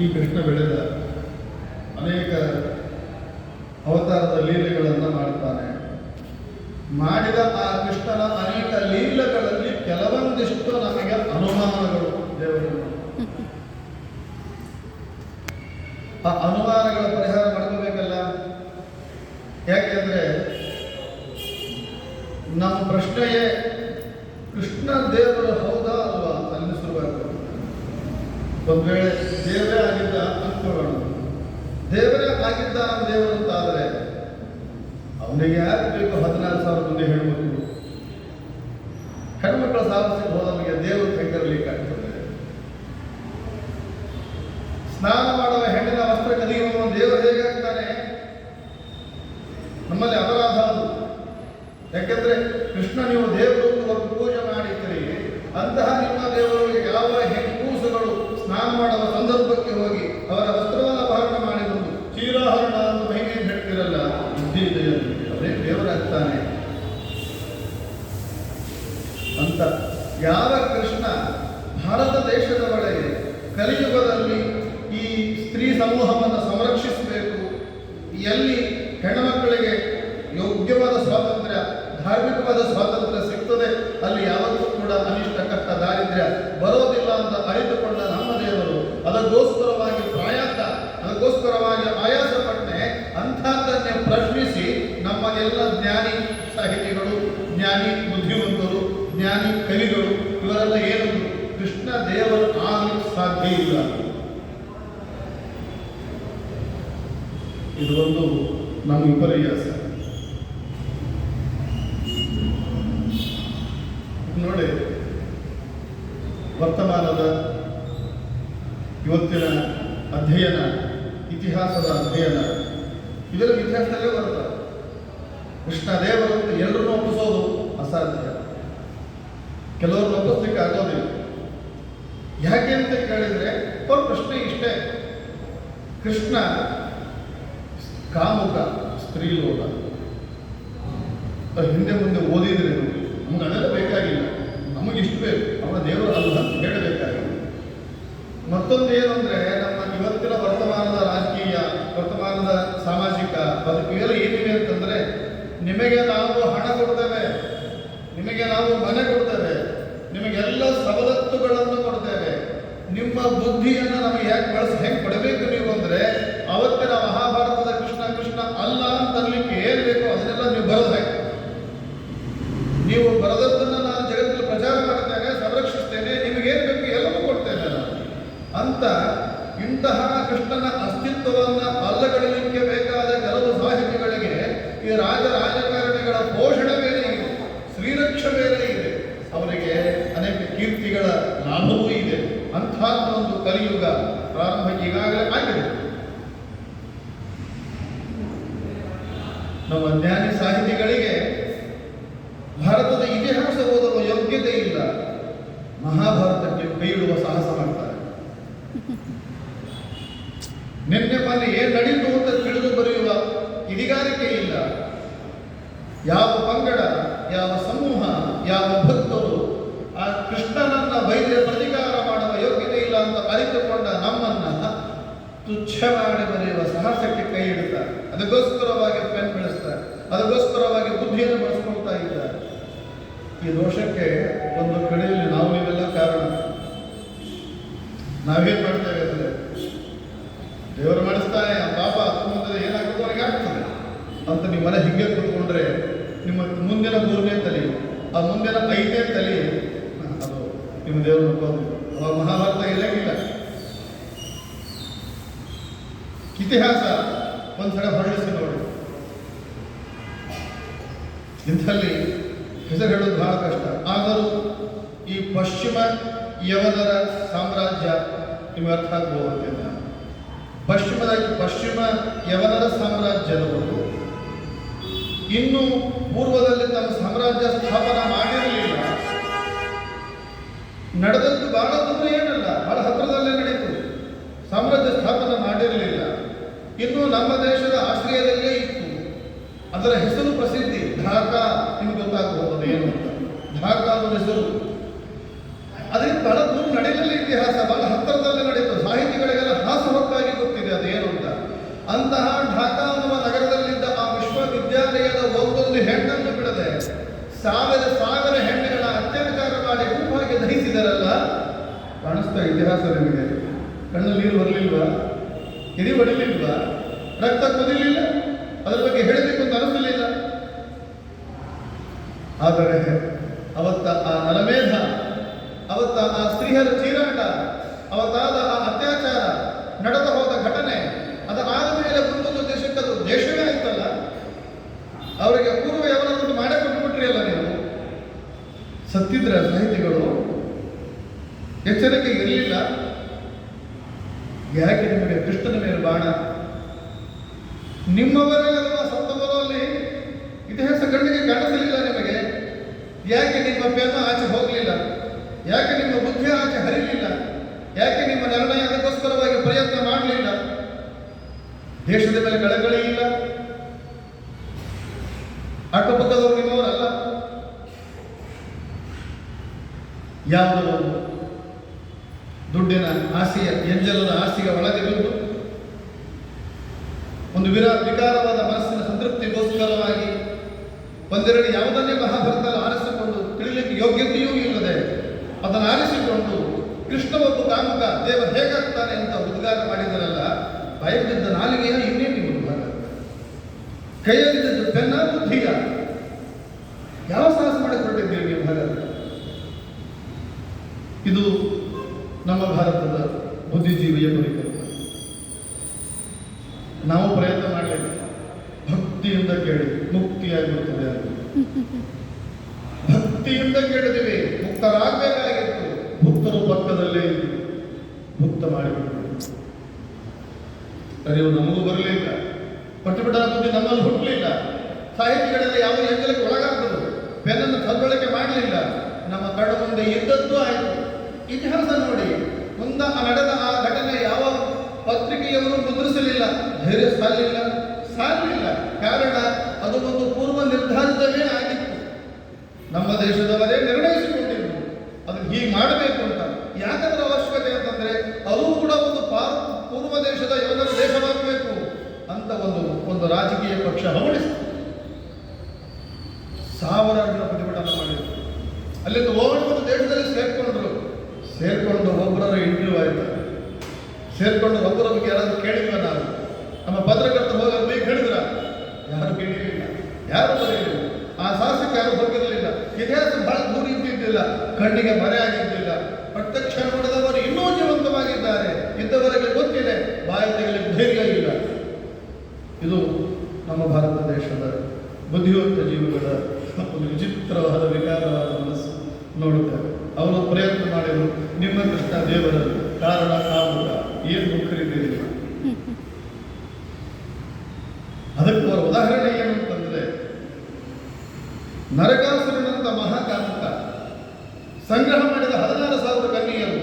ಈ ಕೃಷ್ಣ ಬೆಳೆದ ಅನೇಕ ಅವತಾರದ ಲೀಲೆಗಳನ್ನು ಮಾಡ್ತಾನೆ. ಮಾಡಿದ ಆ ಕೃಷ್ಣನ ಅನೇಕ ಲೀಲೆಗಳಲ್ಲಿ ಕೆಲವೊಂದಿಷ್ಟು ನಮಗೆ ಅನುಮಾನಗಳು ದೇವರು ಆ ಅನುಮಾನಗಳ ಪರಿಹಾರ ಮಾಡ್ಕೋಬೇಕಲ್ಲ? ಯಾಕೆಂದ್ರೆ ನಮ್ಮ ಪ್ರಶ್ನೆಯೇ ಕೃಷ್ಣ ದೇವರು ಹೌದಾ ಅಲ್ವಾ? ಅಲ್ಲಿ ಶುರುವಾಗ್ತದೆ. ಒಂದ್ ವೇಳೆ ದೇವರೇ ದೇವರೇ ಆಗಿದ್ದ ನಮ್ಮ ದೇವರು ಅಂತ ಆದರೆ ಅವನಿಗೆ ಯಾರು ಬೇಕು ಹದಿನಾರು ಸಾವಿರ ಮಂದಿ ಹೆಣ್ಮಕ್ಳು. ಹೆಣ್ಮಕ್ಳ ಸಾಧಿಸಿ ಹೋದವನಿಗೆ ದೇವರು ಹೆಂಗಿರ್ಲಿಕ್ಕೆ ಆಗ್ತದೆ. ಸ್ನಾನ ಮಾಡುವ ಹೆಣ್ಣಿನ ವಸ್ತ್ರ ಕಲಿಯುವ ದೇವರು ಹೇಗಾಗ್ತಾನೆ ನಮ್ಮಲ್ಲಿ ಅಪರಾಧ ಅದು. ಯಾಕೆಂದ್ರೆ ಕೃಷ್ಣ ನೀವು ದೇವರು ಯಾವ ಕೃಷ್ಣ ಭಾರತ ದೇಶದ ಒಳಗೆ ಕಲಿಯುಗದಲ್ಲಿ ಈ ಸ್ತ್ರೀ ಸಮೂಹವನ್ನು ಸಂರಕ್ಷಿಸಬೇಕು? ಎಲ್ಲಿ ಹೆಣ್ಣುಮಕ್ಕಳಿಗೆ ಯೋಗ್ಯವಾದ ಸ್ವಾತಂತ್ರ್ಯ, ಧಾರ್ಮಿಕವಾದ ಸ್ವಾತಂತ್ರ್ಯ ಸಿಗ್ತದೆ, ಅಲ್ಲಿ ಯಾವತ್ತೂ ಕೂಡ ಅನಿಷ್ಟ, ಕಷ್ಟ, ದಾರಿದ್ರ್ಯ ಬರೋದಿಲ್ಲ ಅಂತ ಅರಿತುಕೊಂಡ ನಮ್ಮ ದೇವರು ಅದಕ್ಕೋಸ್ಕರವಾಗಿ ಪ್ರಯಾಸ, ಅದಕ್ಕೋಸ್ಕರವಾಗಿ ಆಯಾಸ ಪಟ್ಟೆ ಅಂಥದ್ದನ್ನೇ ಪ್ರಶ್ನಿಸಿ ನಮ್ಮ ಎಲ್ಲ ಜ್ಞಾನಿ ಸಾಹಿತಿಗಳು, ಜ್ಞಾನಿ ಕವಿಗಳು ಇವರೆಲ್ಲ ಏನು? ಕೃಷ್ಣ ದೇವರು ಆಗಲು ಸಾಧ್ಯ ಇಲ್ಲ. ಇದು ಒಂದು ನಮ್ಮ ವಿಪರ್ಯಾಸ ನೋಡಿ, ವರ್ತಮಾನದ ಇವತ್ತಿನ ಅಧ್ಯಯನ, ಇತಿಹಾಸದ ಅಧ್ಯಯನ ಇದರ ಇತಿಹಾಸದಲ್ಲೇ ಬರುತ್ತೆ? ಕೃಷ್ಣ ದೇವರು ಎಲ್ಲರನ್ನೂ ಒಪ್ಪಿಸೋದು ಅಸಾಧ್ಯ. ಕೆಲವ್ರನ್ನ ನಂಬಿಸ್ಲಿಕ್ಕೆ ಆಗೋದಿಲ್ಲ. ಯಾಕೆ ಅಂತ ಕೇಳಿದ್ರೆ, ಅವ್ರ ಪ್ರಶ್ನೆ ಇಷ್ಟೇ. ಕೃಷ್ಣ ಕಾಮುಕ ಸ್ತ್ರೀಲೋಕ ಹಿಂದೆ ಮುಂದೆ ಓದಿದ್ರೆ ನಮ್ಗೆ ಅದೆಲ್ಲ ಬೇಕಾಗಿಲ್ಲ. ನಮಗೆ ಇಷ್ಟು ಬೇಕು. ಅವನ ದೇವರು ಅಲ್ಲ ಹೇಳಬೇಕಾಗಿಲ್ಲ ಮತ್ತೊಂದು ಏನು ನಮ್ಮ ಇವತ್ತಿನ ವರ್ತಮಾನದ ರಾಜಕೀಯ, ವರ್ತಮಾನದ ಸಾಮಾಜಿಕ ಬದುಕು ಇವೆಲ್ಲ ಏನಿವೆ ಅಂತಂದ್ರೆ, ನಿಮಗೆ ನಾವು ಹಣ ಕೊಡ್ತೇವೆ. ನಿಮಗೆ ನಾವು ಮನೆ ಕೊಡ್ತೇವೆ. ನಿಮಗೆಲ್ಲ ಸವಲತ್ತುಗಳನ್ನು ಕೊಡ್ತೇವೆ. ನಿಮ್ಮ ಬುದ್ಧಿಯನ್ನು ನಮಗೆ ಯಾಕೆ ಬಳಸಿ ಹೆಂಗೆ ಕೊಡಬೇಕು ನೀವು ಅಂದ್ರೆ ಅವತ್ತಿನ ಮಹಾಭಾರತದ ಕೃಷ್ಣ ಕೃಷ್ಣ ಅಲ್ಲ ಅಂತ ಅನ್ಲಿಕ್ಕೆ ಏನ್ ಬೇಕೋ ಅದನ್ನೆಲ್ಲ ನೀವು ಬರೆದು ಹಾಕಿ ನೀವು ಬರೆದದ್ದನ್ನು ನಾನು ಜಗತ್ತಿನಲ್ಲಿ ಪ್ರಚಾರ ಮಾಡ್ತೇನೆ ಸಂರಕ್ಷಿಸ್ತೇನೆ ನಿಮಗೇನು ಬೇಕು ಎಲ್ಲವೂ ಕೊಡ್ತೇನೆ ನಾನು ಅಂತ ಇಂತಹ ಕೃಷ್ಣನ ಅಸ್ತಿತ್ವವನ್ನ ಅಲ್ಲಗಡಲಿಕ್ಕೆ ಬೇಕಾದ ಕೆಲವು ಸಾಹಿತಿಗಳಿಗೆ ಈ ರಾಜ ರಾಜಕಾರಣಿಗಳ ಪೋಷಣೆ ಬೇರೆ ಇದೆ ಶ್ರೀರಕ್ಷ ಬೇರೆ ಇದೆ ಅವರಿಗೆ ಅನೇಕ ಕೀರ್ತಿಗಳ ಇದೆ. ಇದೆ ಅಂಥದ್ದೊಂದು ಕಲಿಯುಗ ಪ್ರಾರಂಭ ಈಗಾಗಲೇ ಆಗಿದೆ. ನಮ್ಮ ಜ್ಞಾನಿ ಸಾಹಿತಿಗಳಿಗೆ ಭಾರತದ ಇತಿಹಾಸ ಓದಲು ಯೋಗ್ಯತೆ ಇಲ್ಲ. ಮಹಾಭಾರತಕ್ಕೆ ಕೈಯಿಡುವ ಸಾಹಸ ಮಾಡ್ತಾರೆ. ನಿನ್ನೆ ಮೊನ್ನೆ ಏನ್ ನಡೀತು ಅಂತ ತಿಳಿದು ಬರೆಯುವ ಇದಿಗಾರಿಕೆ ಇಲ್ಲ. ಯಾವ ಪಂಗಡ, ಯಾವ ಸಮೂಹ, ಯಾವ ಭಕ್ತರು ಆ ಕೃಷ್ಣನನ್ನ ಬೈದ್ರೆ ಪ್ರತಿಕಾರ ಮಾಡುವ ಯೋಗ್ಯತೆ ಇಲ್ಲ ಅಂತ ಅರಿತುಕೊಂಡ ನಮ್ಮನ್ನ ತುಚ್ಛ ಮಾಡಿ ಬರೆಯುವ ಸಾಹಸಕ್ಕೆ ಕೈ ಇಡುತ್ತಾರೆ. ಅದಕ್ಕೋಸ್ಕರವಾಗಿ ಪೆನ್ ಬೆಳೆಸ್ತಾರೆ. ಅದಕ್ಕೋಸ್ಕರವಾಗಿ ಬುದ್ಧಿಯನ್ನು ಬಳಸ್ಕೊಳ್ತಾ ಇದ್ದಾರೆ. ಈ ದೋಷಕ್ಕೆ ಒಂದು ಕಡೆಯಲ್ಲಿ ನಾವು ಇವೆಲ್ಲ ಕಾರಣ. ನಾವೇನ್ ಮಾಡ್ತೇವೆ ಅಂದ್ರೆ, ದೇವರು ಮಾಡಿಸ್ತಾನೆ, ಆ ಪಾಪ ಮುಂದೆ ಏನಾಗುತ್ತೋ ಅವ್ರಿಗೆ ಆಗ್ತದೆ. ಅಂತ ನೀವು ಮನೆ ಹಿಂಗೆ ಕೂತ್ಕೊಂಡ್ರೆ, ನಿಮ್ಮ ಮುಂದಿನ ಮೂರನೇ ತಲೆ, ಆ ಮುಂದಿನ ಐದನೇ ತಲೆ, ಅದು ನಿಮ್ಮ ದೇವರು ಅವಾಗ ಮಹಾಭಾರತ ಇಲ್ಲಂಗಿಲ್ಲ ಇತಿಹಾಸ ಒಂದ್ಸಲ ಹೊರಳಿಸಿ ನೋಡಿ ಇಂಥಲ್ಲಿ ಹೆಸರು ಹೇಳೋದು ಬಹಳ ಕಷ್ಟ. ಆದರೂ ಈ ಪಶ್ಚಿಮ ಯವನರ ಸಾಮ್ರಾಜ್ಯ ನಿಮಗೆ ಅರ್ಥ ಆಗ್ಬೋದು ಅಂತ. ನಾನು. ಪಶ್ಚಿಮದ ಪಶ್ಚಿಮ ಯವನರ ಸಾಮ್ರಾಜ್ಯದವರು ಇನ್ನು ಪೂರ್ವದಲ್ಲಿ ತಮ್ಮ ಸಾಮ್ರಾಜ್ಯ ಸ್ಥಾಪನ ಮಾಡಿರಲಿಲ್ಲ. ನಡೆದದ್ದು ಬಹಳ ದೂರ ಏನಲ್ಲ. ಬಹಳ ಹತ್ರದಲ್ಲೇ ನಡೀತು ಸಾಮ್ರಾಜ್ಯ ಸ್ಥಾಪನೆ ನಮ್ಮ ದೇಶದ ಆಶ್ರಯದಲ್ಲೇ ಇತ್ತು. ಅದರ ಹೆಸರು ಪ್ರಸಿದ್ಧಿ ಢಾಕಾ ನಿಮ್ಗೆ ಗೊತ್ತಾಗಬಹುದು ಏನು ಅಂತ. ಢಾಕಾ ಅನ್ನೋ ಹೆಸರು. ಅದರಿಂದ ಬಹಳ ದೂರ ನಡೆಯಲಿಲ್ಲ ಇತಿಹಾಸ, ಬಹಳ ಹತ್ತಿರದಲ್ಲೇ ನಡೆಯಿತು. ಸಾಹಿತಿಗಳಿಗೆಲ್ಲ ಹಾಸಹೊಕ್ಕಾಗಿ ಗೊತ್ತಿದೆ ಅದೇನು ಅಂತ. ಅಂತಹ ಢಾಕಾ ಅನ್ನುವ ನಗರದಲ್ಲಿದ್ದ ಆ ವಿಶ್ವವಿದ್ಯಾಲಯದ ಒಂದೊಂದು ಹೆಣ್ಣನ್ನು ಬಿಡದೆ ಸಾವಿರ ಸಾವಿರ ಹೆಣ್ಣುಗಳ ಅತ್ಯಾಚಾರ ಮಾಡಿ ಗುಂಪಾಗಿ ದಹಿಸಿದರಲ್ಲ? ಕಾಣಿಸ್ತಾ ಇತಿಹಾಸ ನಿಮಗೆ. ಕಣ್ಣಲ್ಲಿ ನೀರು ಬರಲಿಲ್ವಾ? ಇಡೀ ಹೊಡಿಲಿಲ್ವಾ ರಕ್ತ ಕುದಿಲಿಲ್ಲ, ಅದರ ಬಗ್ಗೆ ಹೇಳಬೇಕು ಅಂತ ಅನಿಸಲಿಲ್ಲ ಆದರೆ ಅವತ್ತ ಆ ನಲಮೇಧ, ಅವತ್ತ ಆ ಸ್ತ್ರೀಯರ ಚೀರಾಟ, ಅವತ್ತಾದ ಆ ಅತ್ಯಾಚಾರ ನಡೆದ ಹೋದ ಘಟನೆ ಆದ ಮೇಲೆ ಮುಂದೊಂದು ಅದು ದೇಶವೇ ಆಯ್ತಲ್ಲ? ಅವರಿಗೆ ಪೂರ್ವ ಯಾವನಾದ್ರೂ ಮಾಡೇ ಕೊಟ್ಟುಬಿಟ್ರಿ ಅಲ್ಲ ನೀವು? ಸತ್ತಿದ್ರ ಸಾಹಿತಿಗಳು ಎಚ್ಚರಿಕೆ ಇರಲಿಲ್ಲ. ಯಾಕೆ ನಿಮಗೆ ಕೃಷ್ಣನ ಮೇಲೆ ಬಾಣ? ನಿಮ್ಮವರೇ ಅಲ್ವಾ ಸತ್ತವರು ಅಲ್ಲಿ ಇತಿಹಾಸ ಕಣ್ಣಿಗೆ ಕಾಣಿಸಲಿಲ್ಲ ನಿಮಗೆ. ಯಾಕೆ ನಿಮ್ಮ ಪೆನ್ನು ಆಚೆ ಹೋಗಲಿಲ್ಲ? ಯಾಕೆ ನಿಮ್ಮ ಬುದ್ಧಿ ಆಚೆ ಹರಿಲಿಲ್ಲ? ಯಾಕೆ ನಿಮ್ಮ ನಿರ್ಣಯ ಅದಕ್ಕೋಸ್ಕರವಾಗಿ ಪ್ರಯತ್ನ ಮಾಡಲಿಲ್ಲ? ದೇಶದ ಮೇಲೆ ಕಳಕಳಿ ಇಲ್ಲ. ಅಕ್ಕಪಕ್ಕದವರು ನಿಮ್ಮವರಲ್ಲ. ಯಾವುದೋ ದುಡ್ಡಿನ ಆಸೆಯ ಎಂಜಲದ ಆಸೆಗೆ ಒಳಗೆ ಬಿದ್ದು ಒಂದು ವಿರ ವಿಕಾರವಾದ ಮನಸ್ಸಿನ ಸಂತೃಪ್ತಿಗೋಸ್ಕರವಾಗಿ ಒಂದೆರಡು ಯಾವುದನ್ನೇ ಮಹಾಭಾರತ ಆರಿಸಿಕೊಂಡು ತಿಳಿಲಿಕ್ಕೆ ಯೋಗ್ಯತೆಯೂ ಇಲ್ಲದೆ ಅದನ್ನು ಆರಿಸಿಕೊಂಡು ಕೃಷ್ಣ ಒಬ್ಬ ಕಾಮುಕ, ದೇವ ಹೇಗಾಗ್ತಾನೆ ಅಂತ ಉದ್ಗಾರ ಮಾಡಿದರಲ್ಲ, ಭಯದಿಂದ ನಾಲಿಗೆಯ ಇನ್ನೇನು ಭಾಗ? ಕೈಯಲ್ಲಿದ್ದದ್ದು ಪೆನ್ನ ಬುದ್ಧಿಯ ಯಾವ ಸಾಹಸ ಮಾಡಿ ಹೊರಟಿದ್ದೀರಿ ನೀವು ಭಾರತ ಇದು ನಮ್ಮ ಭಾರತದ ಬುದ್ಧಿಜೀವಿಯ ಕುರಿತು ನಾವು ಪ್ರಯತ್ನ ಮಾಡಲಿಲ್ಲ ಭಕ್ತಿಯಿಂದ ಕೇಳಿ ಮುಕ್ತಿಯಾಗಿರುತ್ತದೆ ಅಂತ ಭಕ್ತಿಯಿಂದ ಕೇಳಿದಿವಿ ಮುಕ್ತರಾಗಬೇಕಾಗಿತ್ತು. ಭಕ್ತರು ಪಕ್ಕದಲ್ಲೇ ಮುಕ್ತ ಮಾಡಿಬಿಟ್ಟು ಅರಿವು ನಮಗೂ ಬರಲಿಲ್ಲ. ಪ್ರತಿಭಟನಾ ಬುದ್ಧಿ ನಮ್ಮಲ್ಲಿ ಹುಟ್ಟಲಿಲ್ಲ. ಸಾಹಿತಿಗಳಲ್ಲಿ ಯಾವ ಎಂಜಲಕ್ಕೆ ಒಳಗಾಗದು ಬೆನ್ನನ್ನು ಸದ್ಬಳಕೆ ಮಾಡಲಿಲ್ಲ. ನಮ್ಮ ಕಣ್ಣ ಮುಂದೆ ಇದ್ದದ್ದು ಆಯಿತು. ಇತಿಹಾಸ ನೋಡಿ. ಮುಂದ ನಡೆದ ಆ ಘಟನೆ ಯಾವ ಪತ್ರಿಕೆಯವರು ಮುದ್ರಿಸಲಿಲ್ಲ. ಧೈರ್ಯ ಸಾಲಿಲ್ಲ. ಸಾಲಿಲ್ಲ. ಕಾರಣ ಅದು ಒಂದು ಪೂರ್ವ ನಿರ್ಧಾರಿತವೇ ನಮ್ಮ ದೇಶದವರೇ ನಿರ್ಣಯಿಸಿಕೊಂಡಿದ್ರು ಅದು ಹೀಗೆ ಮಾಡಬೇಕು ಅಂತ. ಯಾಕಂದ್ರೆ ಅವಶ್ಯಕತೆ ಅಂತಂದ್ರೆ ಅವರು ಕೂಡ ಒಂದು ಪೂರ್ವ ದೇಶದ ಯೋಧರ ದೇಶವಾಗಬೇಕು ಅಂತ ಒಂದು ಒಂದು ರಾಜಕೀಯ ಪಕ್ಷ ಹವಣಿಸಿತು ಸಾವಿರಾರು ಪ್ರತಿಭಟನೆ ಮಾಡಿದ್ರು. ಅಲ್ಲಿಂದ ಓಡಿ ಒಂದು ದೇಶದಲ್ಲಿ ಸೇರ್ಕೊಂಡ್ರು. ಸೇರ್ಕೊಂಡು ಒಬ್ಬರ ಇಂಟರ್ವ್ಯೂ ಆಯ್ತು. ಸೇರ್ಕೊಂಡು ಒಬ್ಬರ ಬಗ್ಗೆ ಯಾರಾದ್ರೂ ಕೇಳಿದ್ವ ನಾವು ನಮ್ಮ ಪತ್ರಕರ್ತ ಹೋಗಿ ಹೇಳಿದ್ರ ಯಾರು ಕೇಳಿರಲಿಲ್ಲ. ಯಾರು ಬರೆಯಲಿಲ್ಲ ಆ ಸಾಹಸಕ್ಕೆ ಯಾರು ಹೋಗಿರಲಿಲ್ಲ? ಇತಿಹಾಸ ಬಹಳ ದೂರ ಇದ್ದಿದ್ದಿಲ್ಲ, ಕಣ್ಣಿಗೆ ಮರೆ ಆಗಿದ್ದಿಲ್ಲ. ಪ್ರತ್ಯಕ್ಷ ನೋಡಿದವರು ಇನ್ನೂ ಜೀವಂತವಾಗಿದ್ದಾರೆ. ಇದ್ದವರಿಗೆ ಗೊತ್ತಿದೆ ಭಾರತದಲ್ಲಿ ಧೈರ್ಯ ಇಲ್ಲ. ಇದು ನಮ್ಮ ಭಾರತ ದೇಶದ ಬುದ್ಧಿವಂತ ಜೀವಿಗಳ ಒಂದು ವಿಚಿತ್ರವಾದ ವಿಕಾರವಾದ ಮನಸ್ಸು ನೋಡುತ್ತಾರೆ. ಅವರು ಪ್ರಯತ್ನ ಮಾಡಿದರು, ನಿಮ್ಮ ಕೃಷ್ಣ ದೇವರ ಕಾರಣ ಕಾಮುಕ, ಏನು ದುಃಖರಿದ್ದೀರಿಲ್ಲ ಅದಕ್ಕೆ ಅವರ ಉದಾಹರಣೆ ಏನು ಅಂತಂದ್ರೆ ನರಕಾಸುರನಂತ ಮಹಾಕಾಮುಕ ಸಂಗ್ರಹ ಮಾಡಿದ ಹದಿನಾರು ಸಾವಿರ ಕನ್ನಿಯರು